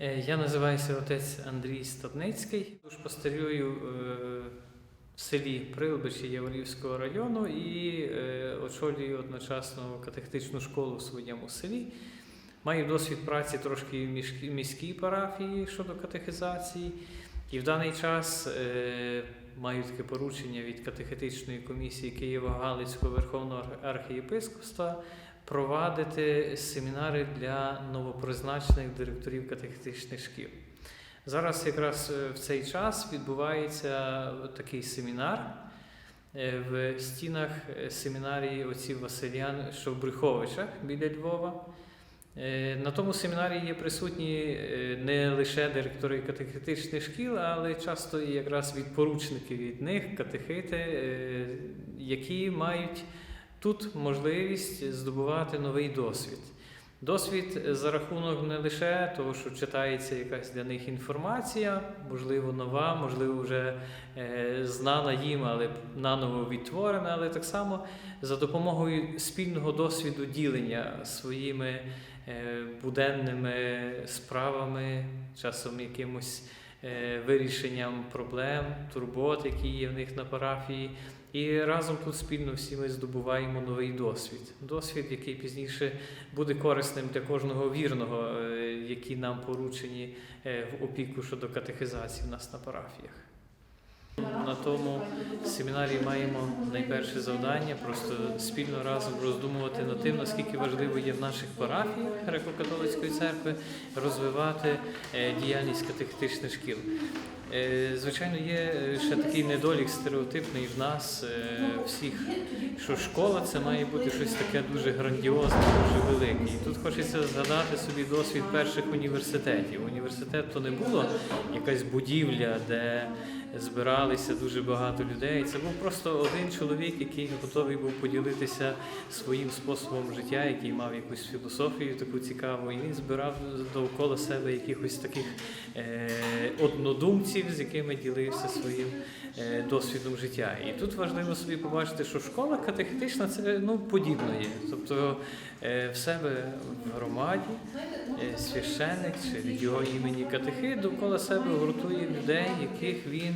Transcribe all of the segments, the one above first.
Е, Я називаюся отець Андрій Стадницький. Душпастерюю е, в селі Прилбичі Яворівського району і е, очолюю одночасно катехетичну школу в своєму селі. Маю досвід праці трошки в міській- парафії щодо катехизації. І в даний час маю таке поручення від катехетичної комісії Києво-Галицького Верховного архієпископства провадити семінари для новопризначених директорів катехетичних шкіл. Зараз якраз е, в цей час відбувається такий семінар е, в стінах е, семінарії отців Василян, що біля Львова. На тому семінарі є присутні не лише директори катехетичних шкіл, але часто і якраз від поручників від них катехити, які мають тут можливість здобувати новий досвід. Досвід за рахунок не лише того, що читається якась для них інформація, можливо, нова, можливо, вже е, знана їм, але наново відтворена, але так само за допомогою спільного досвіду ділення своїми е, буденними справами, часом якимось е, вирішенням проблем, турбот, які є в них на парафії. І разом тут спільно всі ми здобуваємо новий досвід. Досвід, який пізніше буде корисним для кожного вірного, е, які нам поручені е, в опіку щодо катехизації в нас на парафіях. На тому семінарі маємо найперше завдання просто спільно разом роздумувати над тим, наскільки важливо є в наших парафіях греко-католицької церкви розвивати е, діяльність катехетичних шкіл. Е, Звичайно, є е, ще такий недолік стереотипний в нас е, всіх, що школа це має бути щось таке дуже грандіозне, дуже велике. І тут хочеться згадати собі досвід перших університетів. Університет то не було якась будівля, де збиралися дуже багато людей. Це був просто один чоловік, який готовий був поділитися своїм способом життя, який мав якусь філософію таку цікаву, і він збирав довкола себе якихось таких е, однодумців, з якими ділився своїм е, досвідом життя. І тут важливо собі побачити, що школа катехетична це ну, подібно є. Тобто е, в себе в громаді священик чи від його імені катехит довкола себе гуртує людей, яких він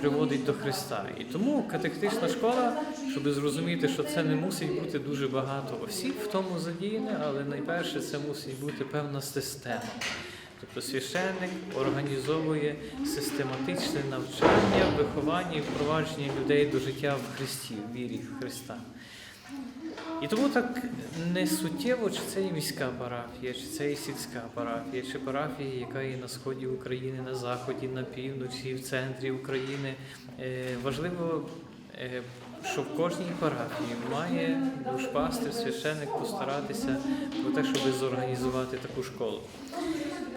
приводить до Христа. І тому катехтична школа, щоб зрозуміти, що це не мусить бути дуже багато осіб в тому задіяне, але найперше це мусить бути певна система. Тобто священник організовує систематичне навчання, виховання і впровадження людей до життя в Христі, в вірі в Христа. І тому так не суттєво, чи це є міська парафія, чи це є сільська парафія, чи парафія, яка є на сході України, на заході, на півночі, в центрі України. Е, Важливо, е, що в кожній парафії має душпастир, священник постаратися про те, щоб зорганізувати таку школу.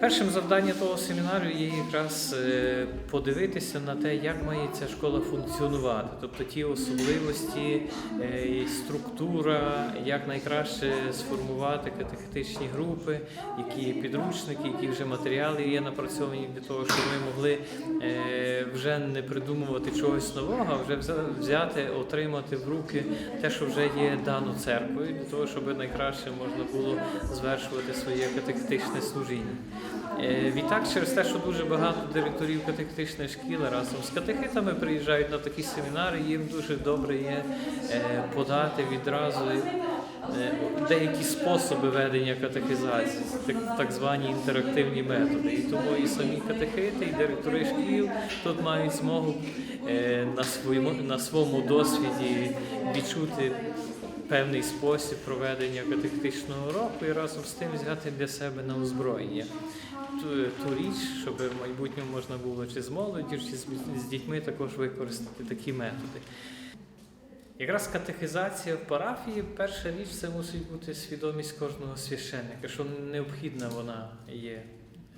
Першим завданням того семінару є якраз е, подивитися на те, як має ця школа функціонувати, тобто ті особливості, е, структура, як найкраще сформувати катехетичні групи, які підручники, які вже матеріали є напрацьовані для того, щоб ми могли е, вже не придумувати чогось нового, а вже взя- взяти, отримати в руки те, що вже є дано церквою, для того, щоб найкраще можна було звершувати своє катехетичне служіння. Е, Відтак, через те, що дуже багато директорів катехетичної шкіли разом з катехитами приїжджають на такі семінари, їм дуже добре є е, подати відразу деякі способи ведення катехізації, так, звані інтерактивні методи. І тому і самі катехити, і директори шкіл тут мають змогу е, на своєму на своєму досвіді відчути певний спосіб проведення катехетичного року і разом з тим взяти для себе на озброєння. Ту, ту річ, щоб в майбутньому можна було чи з молоддю, чи з, з дітьми також використати такі методи. Якраз катехизація в парафії, перша річ це мусить бути свідомість кожного священника, що необхідна вона є.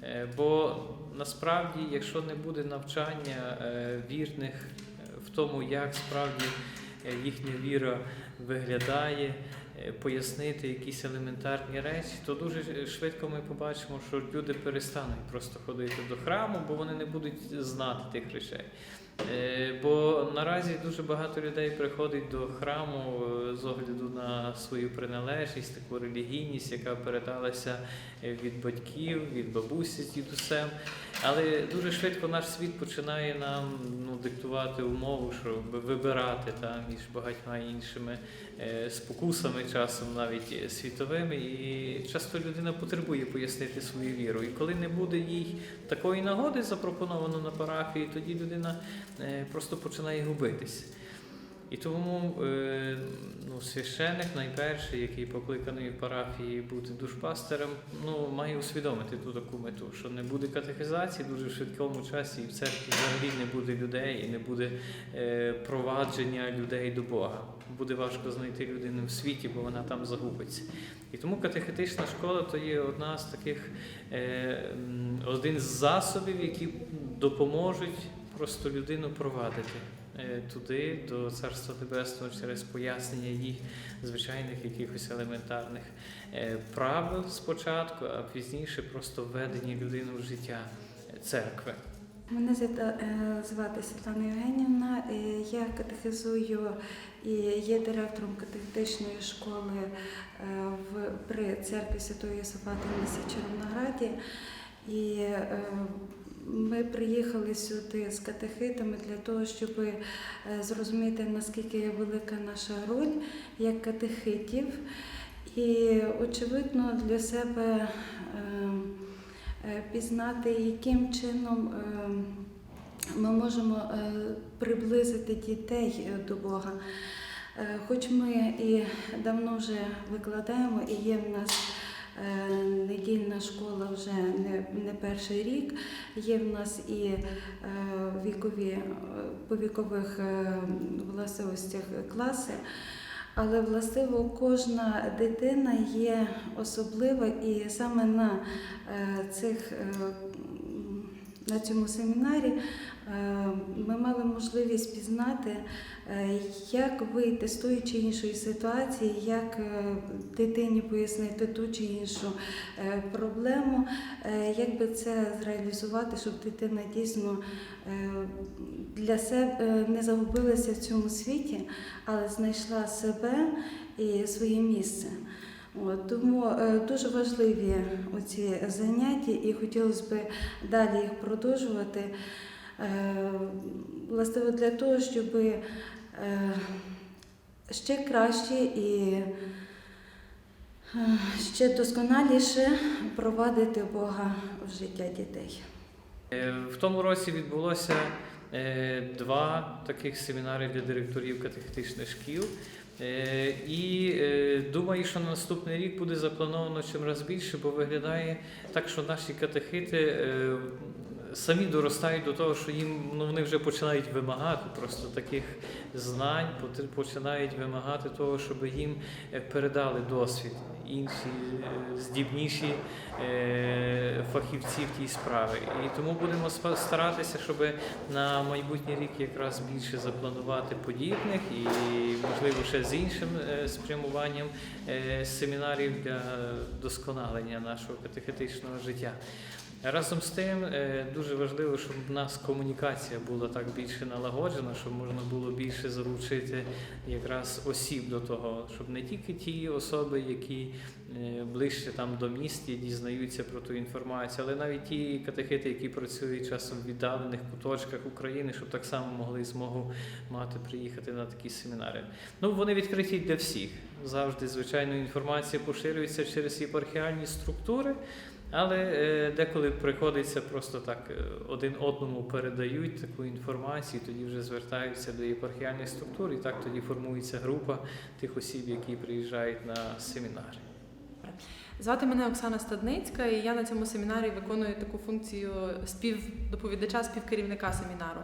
Е, Бо насправді, якщо не буде навчання е, вірних е, в тому, як справді їхня віра виглядає, пояснити якісь елементарні речі, то дуже швидко ми побачимо, що люди перестануть просто ходити до храму, бо вони не будуть знати тих речей. Е, Бо наразі дуже багато людей приходить до храму е, з огляду на свою приналежність, таку релігійність, яка передалася е, від батьків, від бабусі з дідусем. Але дуже швидко наш світ починає нам ну, диктувати умову, щоб вибирати та, між багатьма іншими спокусами, часом навіть світовими. І часто людина потребує пояснити свою віру. І коли не буде їй такої нагоди запропоновано на парафії, тоді людина просто починає губитись. І тому е, ну, священик найперший, який покликаний в парафії бути душпастером, ну, має усвідомити ту таку мету, що не буде катехізації дуже в швидкому часі, і в церкві взагалі не буде людей і не буде е, провадження людей до Бога. Буде важко знайти людину в світі, бо вона там загубиться. І тому катехетична школа то є одна з таких, е, один з засобів, які допоможуть просто людину провадити е, туди, до Царства Небесного, через пояснення їх звичайних якихось елементарних е, правил спочатку, а пізніше просто введення людини в життя церкви. Мене е, звати Світлана Євгенівна. Я катехизую і є директором катехетичної школи в, при церкві Святої Єсифата в місті Червонограді. І ми приїхали сюди з катехитами для того, щоб е, зрозуміти, наскільки велика наша роль як катехитів. І, очевидно, для себе. е, е, пізнати, яким чином е, ми можемо е, приблизити дітей до Бога. Хоч ми і давно вже викладаємо, і є в нас недільна школа вже не, не перший рік, є в нас і е, вікові, е, по вікових е, властивостях класи. Але властиво кожна дитина є особлива, і саме на е, цих е, на цьому семінарі е, ми мали можливість пізнати, е, як вийти з тої чи іншої ситуації, як е, дитині пояснити ту чи іншу проблему, як би це зреалізувати, щоб дитина дійсно для себе не загубилася в цьому світі, але знайшла себе і своє місце. От, тому е, дуже важливі оці заняття, і хотілося б далі їх продовжувати. Е, властиво для того, щоб е, ще краще і ще досконаліше провадити Бога в життя дітей. В тому році відбулося два таких семінари для директорів катехетичних шкіл. Е, І е, думаю, що на наступний рік буде заплановано чим раз більше, бо виглядає так, що наші катехити е, самі доростають до того, що їм ну, вони вже починають вимагати просто таких знань, починають вимагати того, щоб їм е, передали досвід інші е, здібніші е, фахівці в тій справі. І тому будемо старатися, щоб на майбутній рік якраз більше запланувати подібних і, можливо, ще з іншим спрямуванням семінарів для досконалення нашого катехетичного життя. Разом з тим е, дуже важливо, щоб в нас комунікація була так більше налагоджена, щоб можна було більше залучити якраз осіб до того, щоб не тільки ті особи, які е, ближче там до міста дізнаються про ту інформацію, але навіть ті катехити, які працюють часом в віддалених куточках України, щоб так само могли змогу мати приїхати на такі семінари. Ну вони відкриті для всіх. Завжди, звичайно, інформація поширюється через єпархіальні структури. Але е, деколи приходиться просто так е, один одному передають таку інформацію, тоді вже звертаються до єпархіальних структур, і так тоді формується група тих осіб, які приїжджають на семінари. Звати мене Оксана Стадницька, і я на цьому семінарі виконую таку функцію співдоповідача, співкерівника семінару.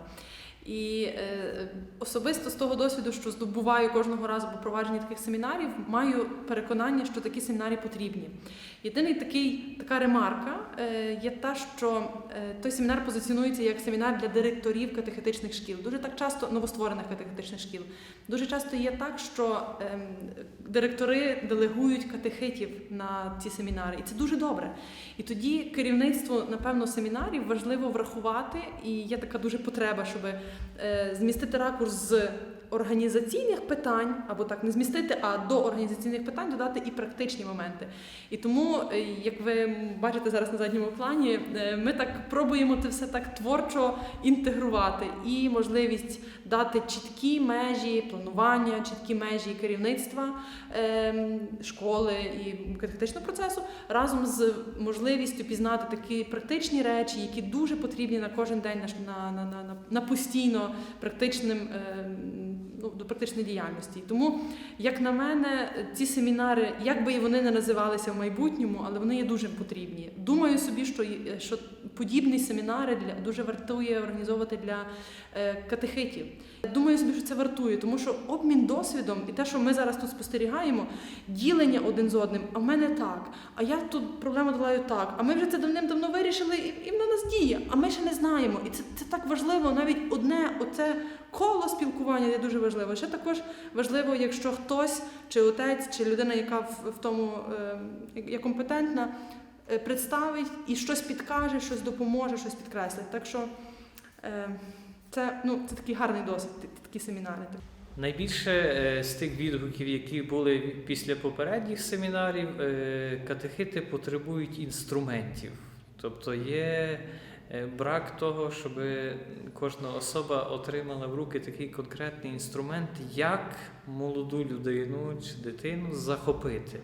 І е, особисто з того досвіду, що здобуваю кожного разу по провадженні таких семінарів, маю переконання, що такі семінарі потрібні. Єдиний такий така ремарка е, є та, що е, той семінар позиціонується як семінар для директорів катехетичних шкіл. Дуже так часто новостворених катехетичних шкіл. Дуже часто є так, що ем, директори делегують катехитів на ці семінари, і це дуже добре. І тоді керівництво, напевно, семінарів важливо врахувати, і є така дуже потреба, щоб е, змістити ракурс з організаційних питань, або так не змістити, а до організаційних питань додати і практичні моменти. І тому, е, як ви бачите зараз на задньому плані, е, ми так пробуємо це все так творчо інтегрувати і можливість дати чіткі межі планування, чіткі межі керівництва ем, школи і критичного процесу разом з можливістю пізнати такі практичні речі, які дуже потрібні на кожен день на, на, на, на, на постійно практичним. Ну, до практичної діяльності. Тому, як на мене, ці семінари, як би і вони не називалися в майбутньому, але вони є дуже потрібні. Думаю собі, що, що подібні семінари для дуже вартує організовувати для е, катехитів. Думаю собі, що це вартує, тому що обмін досвідом і те, що ми зараз тут спостерігаємо, ділення один з одним, а в мене так, а я тут проблему долаю так, а ми вже це давним-давно вирішили, і, і воно нас діє, а ми ще не знаємо. І це, це так важливо, навіть одне оце коло спілкування є дуже важливо. Ще також важливо, якщо хтось, чи отець, чи людина, яка в, в тому е, є компетентна, е, представить і щось підкаже, щось допоможе, щось підкреслить. Так що е, це, ну, це такий гарний досвід, такі семінари. Найбільше е, з тих відгуків, які були після попередніх семінарів, е, катехити потребують інструментів. Тобто є е, брак того, щоб кожна особа отримала в руки такий конкретний інструмент, як молоду людину чи дитину захопити.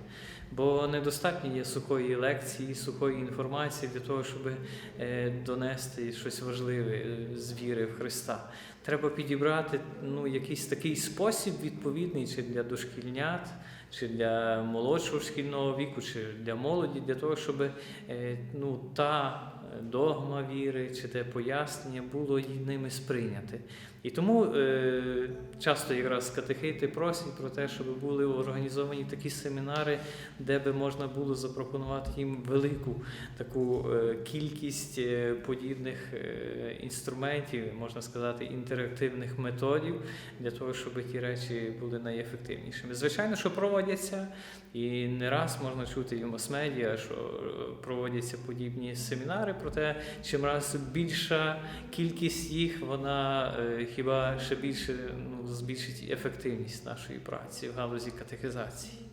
Бо недостатньо є сухої лекції, сухої інформації для того, щоб е, донести щось важливе е, з віри в Христа. Треба підібрати ну, якийсь такий спосіб відповідний чи для дошкільнят, чи для молодшого шкільного віку, чи для молоді, для того, щоб е, ну, та догма віри чи те пояснення було ними сприйняте. І тому е, часто якраз катехити просять про те, щоб були організовані такі семінари, де би можна було запропонувати їм велику таку е, кількість е, подібних е, інструментів, можна сказати, інтерактивних методів для того, щоб ті речі були найефективнішими. Звичайно, що проводяться, і не раз можна чути і в мас-медіа, що проводяться подібні семінари, проте чим раз більша кількість їх, вона е, хіба ще більше ну, збільшить ефективність нашої праці в галузі катехизації.